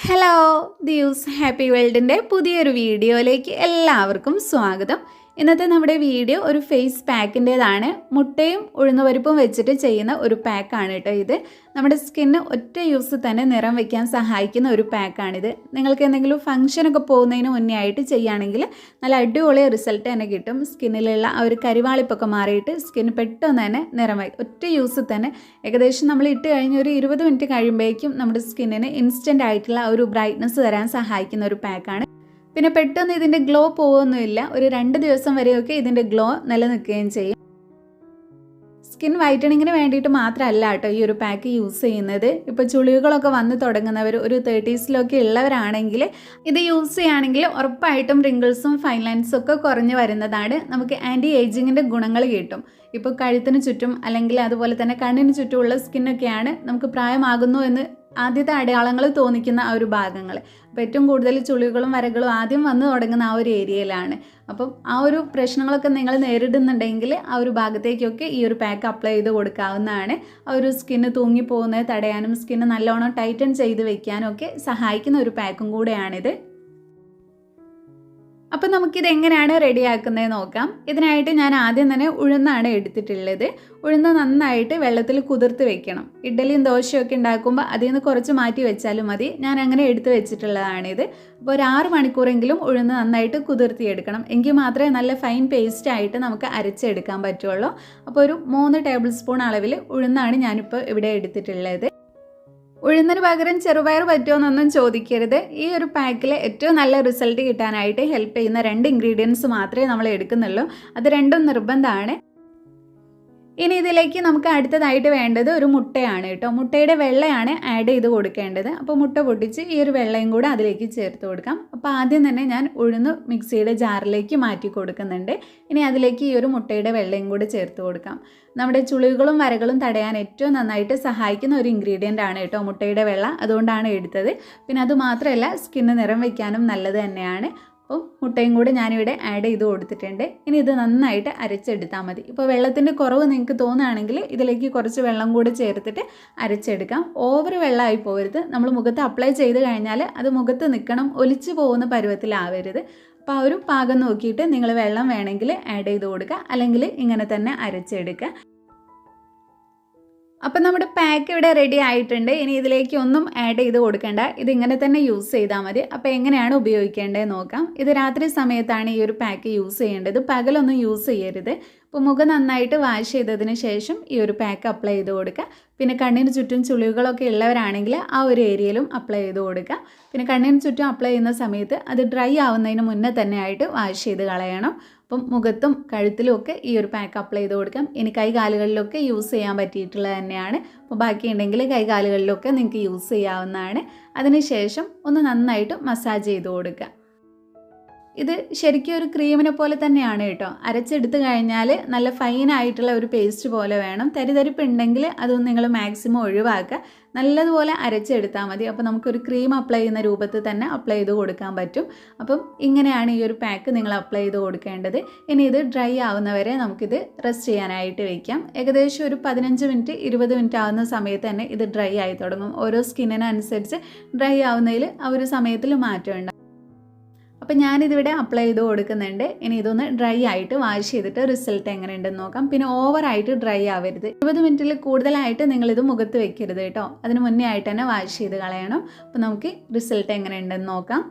Hello Divas happy വേൾഡിന്റെ പുതിയൊരു വീഡിയോയിലേക്ക് എല്ലാവർക്കും സ്വാഗതം. ഇന്നത്തെ നമ്മുടെ വീഡിയോ ഒരു ഫേസ് പാക്കിന്റേതാണ് മുട്ടയും ഉഴുന്നുപരിപ്പും വെച്ചിട്ട് ചെയ്യുന്ന ഒരു പാക്കാണ് കേട്ടോ ഇത്. നമ്മുടെ സ്കിന്ന് ഒറ്റ യൂസ് തന്നെ നിറം വയ്ക്കാൻ സഹായിക്കുന്ന ഒരു പാക്കാണിത് നിങ്ങൾക്ക് എന്തെങ്കിലും ഫംഗ്ഷനൊക്കെ പോകുന്നതിന് മുന്നേ ആയിട്ട് ചെയ്യുകയാണെങ്കിൽ നല്ല അടിപൊളി റിസൾട്ട് തന്നെ കിട്ടും. സ്കിന്നിലുള്ള ആ ഒരു കരിവാളിപ്പൊക്കെ മാറിയിട്ട് സ്കിന്ന് പെട്ടെന്ന് തന്നെ നിറം വയ്ക്കും ഒറ്റ യൂസ് തന്നെ. ഏകദേശം നമ്മൾ ഇട്ട് കഴിഞ്ഞ് ഒരു ഇരുപത് മിനിറ്റ് കഴിയുമ്പോഴേക്കും നമ്മുടെ സ്കിന്നിന് ഇൻസ്റ്റന്റ് ആയിട്ടുള്ള ഒരു ബ്രൈറ്റ്നസ് തരാൻ സഹായിക്കുന്ന ഒരു പാക്കാണ് പിന്നെ പെട്ടെന്ന് ഇതിന്റെ ഗ്ലോ പോകുമൊന്നുമില്ല ഒരു രണ്ട് ദിവസം വരെയൊക്കെ ഇതിന്റെ ഗ്ലോ നിലനിൽക്കുകയും ചെയ്യും. സ്കിൻ വൈറ്റണിങ്ങിന് വേണ്ടിയിട്ട് മാത്രമല്ല കേട്ടോ ഈ ഒരു പാക്ക് യൂസ് ചെയ്യുന്നത്. ഇപ്പോൾ ചുളിവുകളൊക്കെ വന്ന് തുടങ്ങുന്നവർ ഒരു തേർട്ടീസിലൊക്കെ ഉള്ളവരാണെങ്കിൽ ഇത് യൂസ് ചെയ്യുകയാണെങ്കിൽ ഉറപ്പായിട്ടും റിങ്കിൾസും ഫൈൻ ലൈൻസും ഒക്കെ കുറഞ്ഞു വരുന്നതാണ്. നമുക്ക് ആന്റി ഏജിങ്ങിന്റെ ഗുണങ്ങൾ കിട്ടും. ഇപ്പോൾ കഴുത്തിന് ചുറ്റും അല്ലെങ്കിൽ അതുപോലെ തന്നെ കണ്ണിന് ചുറ്റുമുള്ള സ്കിന്നൊക്കെയാണ് നമുക്ക് പ്രായമാകുന്നു എന്ന് ആദ്യത്തെ അടയാളങ്ങൾ തോന്നിക്കുന്ന ആ ഒരു ഭാഗങ്ങൾ. അപ്പോൾ ഏറ്റവും കൂടുതൽ ചുളികളും വരകളും ആദ്യം വന്നു തുടങ്ങുന്ന ആ ഒരു ഏരിയയിലാണ്. അപ്പം ആ ഒരു പ്രശ്നങ്ങളൊക്കെ നിങ്ങൾ നേരിടുന്നുണ്ടെങ്കിൽ ആ ഒരു ഭാഗത്തേക്കൊക്കെ ഈ ഒരു പാക്ക് അപ്ലൈ ചെയ്ത് കൊടുക്കാവുന്നതാണ്. ആ ഒരു സ്കിന്ന് തൂങ്ങിപ്പോകുന്നത് തടയാനും സ്കിന്ന് നല്ലോണം ടൈറ്റൻ ചെയ്ത് വെക്കാനും ഒക്കെ സഹായിക്കുന്ന ഒരു പാക്കും കൂടെയാണിത്. അപ്പം നമുക്കിത് എങ്ങനെയാണ് റെഡിയാക്കുന്നത് നോക്കാം. ഇതിനായിട്ട് ഞാൻ ആദ്യം തന്നെ ഉഴുന്നാണ് എടുത്തിട്ടുള്ളത്. ഉഴുന്ന് നന്നായിട്ട് വെള്ളത്തിൽ കുതിർത്ത് വെക്കണം. ഇഡ്ഡലിയും ദോശയൊക്കെ ഉണ്ടാക്കുമ്പോൾ അതിൽ നിന്ന് കുറച്ച് മാറ്റി വെച്ചാലും മതി. ഞാൻ അങ്ങനെ എടുത്ത് വെച്ചിട്ടുള്ളതാണിത്. അപ്പോൾ ഒരു ആറ് മണിക്കൂറെങ്കിലും ഉഴുന്ന് നന്നായിട്ട് കുതിർത്തിയെടുക്കണം. എങ്കിൽ മാത്രമേ നല്ല ഫൈൻ പേസ്റ്റ് ആയിട്ട് നമുക്ക് അരച്ചെടുക്കാൻ പറ്റുള്ളൂ. അപ്പോൾ ഒരു മൂന്ന് ടേബിൾ സ്പൂൺ അളവിൽ ഉഴുന്നാണ് ഞാനിപ്പോൾ ഇവിടെ എടുത്തിട്ടുള്ളത്. ഉഴുന്നിന് പകരം ചെറുപയർ പറ്റുമോയെന്നൊന്നും ചോദിക്കരുത്. ഈ ഒരു പാക്കിൽ ഏറ്റവും നല്ല റിസൾട്ട് കിട്ടാനായിട്ട് ഹെൽപ്പ് ചെയ്യുന്ന രണ്ട് ഇൻഗ്രീഡിയൻസ് മാത്രമേ നമ്മൾ എടുക്കുന്നുള്ളൂ. അത് രണ്ടും നിർബന്ധമാണ്. ഇനി ഇതിലേക്ക് നമുക്ക് അടുത്തതായിട്ട് വേണ്ടത് ഒരു മുട്ടയാണ് കേട്ടോ. മുട്ടയുടെ വെള്ളയാണ് ആഡ് ചെയ്ത് കൊടുക്കേണ്ടത്. അപ്പോൾ മുട്ട പൊട്ടിച്ച് ഈ ഒരു വെള്ളയും കൂടെ അതിലേക്ക് ചേർത്ത് കൊടുക്കാം. അപ്പോൾ ആദ്യം തന്നെ ഞാൻ ഉഴുന്ന് മിക്സിയുടെ ജാറിലേക്ക് മാറ്റി കൊടുക്കുന്നുണ്ട്. ഇനി അതിലേക്ക് ഈ ഒരു മുട്ടയുടെ വെള്ളയും കൂടെ ചേർത്ത് കൊടുക്കാം. നമ്മുടെ ചുളികളും വരകളും തടയാൻ ഏറ്റവും നന്നായിട്ട് സഹായിക്കുന്ന ഒരു ഇൻഗ്രീഡിയന്റ് ആണ് കേട്ടോ മുട്ടയുടെ വെള്ള. അതുകൊണ്ടാണ് എടുത്തത്. പിന്നെ അതുമാത്രമല്ല സ്കിന്ന് നിറം വയ്ക്കാനും നല്ലത് തന്നെയാണ്. അപ്പോൾ മുട്ടയും കൂടി ഞാനിവിടെ ആഡ് ചെയ്ത് കൊടുത്തിട്ടുണ്ട്. ഇനി ഇത് നന്നായിട്ട് അരച്ചെടുത്താൽ മതി. ഇപ്പോൾ വെള്ളത്തിന്റെ കുറവ് നിങ്ങൾക്ക് തോന്നുകയാണെങ്കിൽ ഇതിലേക്ക് കുറച്ച് വെള്ളം കൂടി ചേർത്തിട്ട് അരച്ചെടുക്കാം. ഓവർ വെള്ളമായി പോകരുത്. നമ്മൾ മുഖത്ത് അപ്ലൈ ചെയ്ത് കഴിഞ്ഞാൽ അത് മുഖത്ത് നിൽക്കണം ഒലിച്ചു പോകുന്ന പരുവത്തിലാവരുത്. അപ്പോൾ ആ ഒരു പാകം നോക്കിയിട്ട് നിങ്ങൾ വെള്ളം വേണമെങ്കിൽ ആഡ് ചെയ്ത് കൊടുക്കുക. അല്ലെങ്കിൽ ഇങ്ങനെ തന്നെ അരച്ചെടുക്കുക. അപ്പം നമ്മുടെ പാക്ക് ഇവിടെ റെഡി ആയിട്ടുണ്ട്. ഇനി ഇതിലേക്ക് ഒന്നും ആഡ് ചെയ്ത് കൊടുക്കേണ്ട. ഇതിങ്ങനെ തന്നെ യൂസ് ചെയ്താൽ മതി. അപ്പോൾ എങ്ങനെയാണ് ഉപയോഗിക്കേണ്ടത് നോക്കാം. ഇത് രാത്രി സമയത്താണ് ഈ ഒരു പാക്ക് യൂസ് ചെയ്യേണ്ടത്. പകലൊന്നും യൂസ് ചെയ്യരുത്. അപ്പോൾ മുഖം നന്നായിട്ട് വാഷ് ചെയ്തതിന് ശേഷം ഈ ഒരു പാക്ക് അപ്ലൈ ചെയ്ത് കൊടുക്കുക. പിന്നെ കണ്ണിന് ചുറ്റും ചുളിവുകളൊക്കെ ഉള്ളവരാണെങ്കിൽ ആ ഒരു ഏരിയയിലും അപ്ലൈ ചെയ്ത് കൊടുക്കുക. പിന്നെ കണ്ണിന് ചുറ്റും അപ്ലൈ ചെയ്യുന്ന സമയത്ത് അത് ഡ്രൈ ആവുന്നതിന് മുന്നേ തന്നെ ആയിട്ട് വാഷ് ചെയ്ത് കളയണം. അപ്പം മുഖത്തും കഴുത്തിലും ഒക്കെ ഈ ഒരു പാക്ക് അപ്ലൈ ചെയ്ത് കൊടുക്കാം. ഇനി കൈകാലുകളിലൊക്കെ യൂസ് ചെയ്യാൻ പറ്റിയിട്ടുള്ളത് തന്നെയാണ്. അപ്പോൾ ബാക്കി ഉണ്ടെങ്കിൽ കൈകാലുകളിലൊക്കെ നിങ്ങൾക്ക് യൂസ് ചെയ്യാവുന്നതാണ്. അതിനുശേഷം ഒന്ന് നന്നായിട്ട് മസാജ് ചെയ്ത് കൊടുക്കുക. ഇത് ശരിക്കും ഒരു ക്രീമിനെ പോലെ തന്നെയാണ് കേട്ടോ. അരച്ചെടുത്ത് കഴിഞ്ഞാൽ നല്ല ഫൈനായിട്ടുള്ള ഒരു പേസ്റ്റ് പോലെ വേണം. തരിതരിപ്പ് ഉണ്ടെങ്കിൽ അതൊന്നും നിങ്ങൾ മാക്സിമം ഒഴിവാക്കുക. നല്ലതുപോലെ അരച്ചെടുത്താൽ മതി. അപ്പോൾ നമുക്കൊരു ക്രീം അപ്ലൈ ചെയ്യുന്ന രൂപത്തിൽ തന്നെ അപ്ലൈ ചെയ്ത് കൊടുക്കാൻ പറ്റും. അപ്പം ഇങ്ങനെയാണ് ഈ ഒരു പാക്ക് നിങ്ങൾ അപ്ലൈ ചെയ്ത് കൊടുക്കേണ്ടത്. ഇനി ഇത് ഡ്രൈ ആവുന്നവരെ നമുക്കിത് റെസ്റ്റ് ചെയ്യാനായിട്ട് വയ്ക്കാം ഏകദേശം ഒരു പതിനഞ്ച് മിനിറ്റ് ഇരുപത് മിനിറ്റ് ആവുന്ന സമയത്ത് തന്നെ ഇത് ഡ്രൈ ആയി തുടങ്ങും. ഓരോ സ്കിന്നിനനുസരിച്ച് ഡ്രൈ ആവുന്നതിൽ ആ ഒരു സമയത്തിൽ മാറ്റം ഉണ്ടാകും അപ്പം ഞാനിതിവിടെ അപ്ലൈ ചെയ്ത് കൊടുക്കുന്നുണ്ട്. ഇനി ഇതൊന്ന് ഡ്രൈ ആയിട്ട് വാഷ് ചെയ്തിട്ട് റിസൾട്ട് എങ്ങനെ ഉണ്ടെന്ന് നോക്കാം. പിന്നെ ഓവറായിട്ട് ഡ്രൈ ആവരുത്. ഇരുപത് മിനിറ്റിൽ കൂടുതലായിട്ട് നിങ്ങളിത് മുഖത്ത് വെക്കരുത് കേട്ടോ. അതിന് മുന്നേ ആയിട്ട് തന്നെ വാഷ് ചെയ്ത് കളയണം. അപ്പോൾ നമുക്ക് റിസൾട്ട് എങ്ങനെ ഉണ്ടെന്ന് നോക്കാം.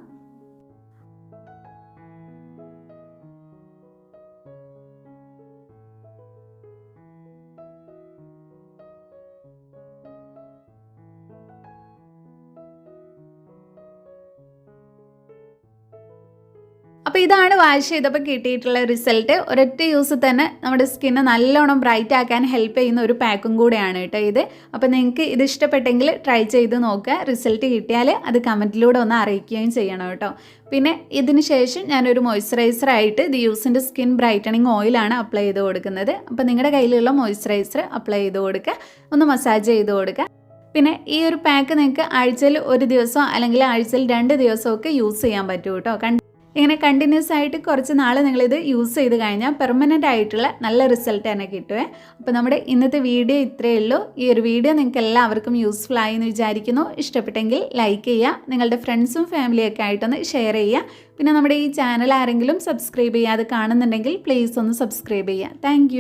അപ്പോൾ ഇതാണ് വാഷ് ചെയ്തപ്പോൾ കിട്ടിയിട്ടുള്ള റിസൾട്ട്. ഒരൊറ്റ യൂസ് തന്നെ നമ്മുടെ സ്കിന്ന് നല്ലോണം ബ്രൈറ്റ് ആക്കാൻ ഹെൽപ്പ് ചെയ്യുന്ന ഒരു പാക്കും കൂടെയാണ് കേട്ടോ ഇത്. അപ്പോൾ നിങ്ങൾക്ക് ഇത് ഇഷ്ടപ്പെട്ടെങ്കിൽ ട്രൈ ചെയ്ത് നോക്കുക. റിസൾട്ട് കിട്ടിയാൽ അത് കമന്റിലൂടെ ഒന്ന് അറിയിക്കുകയും ചെയ്യണം കേട്ടോ. പിന്നെ ഇതിന് ശേഷം ഞാനൊരു മോയ്സ്ചറൈസർ ആയിട്ട് ദി യൂസിന്റെ സ്കിൻ ബ്രൈറ്റണിങ് ഓയിലാണ് അപ്ലൈ ചെയ്ത് കൊടുക്കുന്നത്. അപ്പോൾ നിങ്ങളുടെ കയ്യിലുള്ള മോയ്സ്ചറൈസർ അപ്ലൈ ചെയ്ത് കൊടുക്കുക. ഒന്ന് മസാജ് ചെയ്ത് കൊടുക്കുക. പിന്നെ ഈ ഒരു പാക്ക് നിങ്ങൾക്ക് ആഴ്ചയിൽ ഒരു ദിവസം അല്ലെങ്കിൽ ആഴ്ചയിൽ രണ്ട് ദിവസമൊക്കെ യൂസ് ചെയ്യാൻ പറ്റും കേട്ടോ. ഇങ്ങനെ കണ്ടിന്യൂസ് ആയിട്ട് കുറച്ച് നാൾ നിങ്ങളിത് യൂസ് ചെയ്ത് കഴിഞ്ഞാൽ പെർമനന്റ് ആയിട്ടുള്ള നല്ല റിസൾട്ട് തന്നെ കിട്ടുമേ അപ്പോൾ നമ്മുടെ ഇന്നത്തെ വീഡിയോ ഇത്രയേ ഉള്ളൂ. ഈ ഒരു വീഡിയോ നിങ്ങൾക്ക് എല്ലാവർക്കും യൂസ്ഫുൾ ആയി എന്ന് വിചാരിക്കുന്നു. ഇഷ്ടപ്പെട്ടെങ്കിൽ ലൈക്ക് ചെയ്യുക നിങ്ങളുടെ ഫ്രണ്ട്സും ഫാമിലിയൊക്കെ ആയിട്ടൊന്ന് ഷെയർ ചെയ്യുക. പിന്നെ നമ്മുടെ ഈ ചാനൽ ആരെങ്കിലും സബ്സ്ക്രൈബ് ചെയ്യാതെ കാണുന്നുണ്ടെങ്കിൽ പ്ലീസ് ഒന്ന് സബ്സ്ക്രൈബ് ചെയ്യുക. താങ്ക്